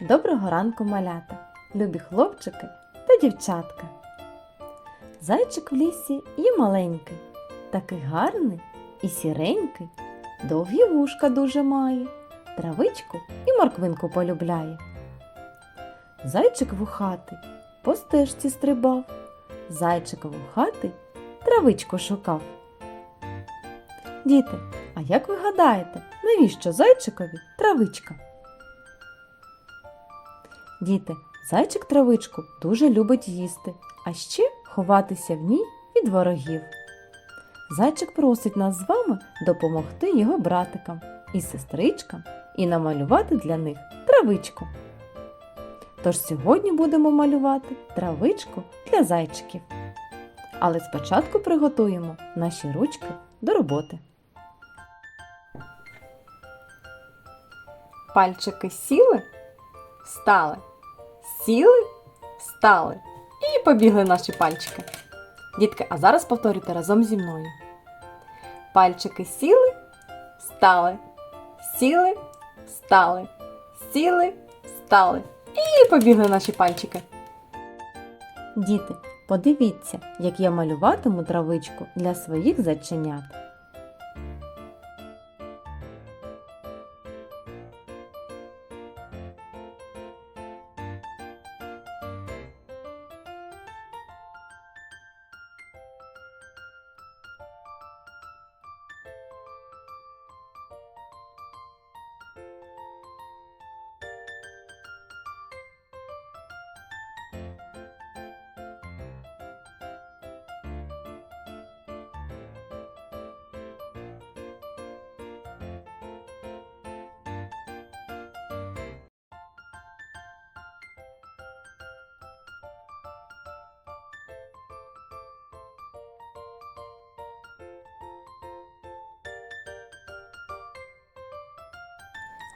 Доброго ранку, малята, любі хлопчики та дівчатка. Зайчик в лісі є маленький, такий гарний і сіренький, довгі вушка дуже має, травичку і морквинку полюбляє. Зайчик вухатий по стежці стрибав, зайчик вухатий травичку шукав. Діти, а як ви гадаєте, навіщо зайчикові травичка? Діти, зайчик травичку дуже любить їсти, а ще ховатися в ній від ворогів. Зайчик просить нас з вами допомогти його братикам і сестричкам і намалювати для них травичку. Тож сьогодні будемо малювати травичку для зайчиків. Але спочатку приготуємо наші ручки до роботи. Пальчики сіли, стали, сіли, стали і побігли наші пальчики. Дітки, а зараз повторюйте разом зі мною. Пальчики сіли, стали, сіли, стали, сіли, стали. І побігли наші пальчики. Діти, подивіться, як я малюватиму травичку для своїх зайченят.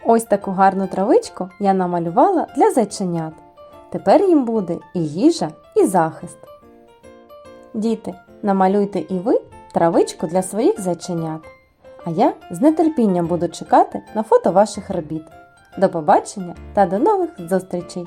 Ось таку гарну травичку я намалювала для зайченят. Тепер їм буде і їжа, і захист. Діти, намалюйте і ви травичку для своїх зайченят. А я з нетерпінням буду чекати на фото ваших робіт. До побачення та до нових зустрічей!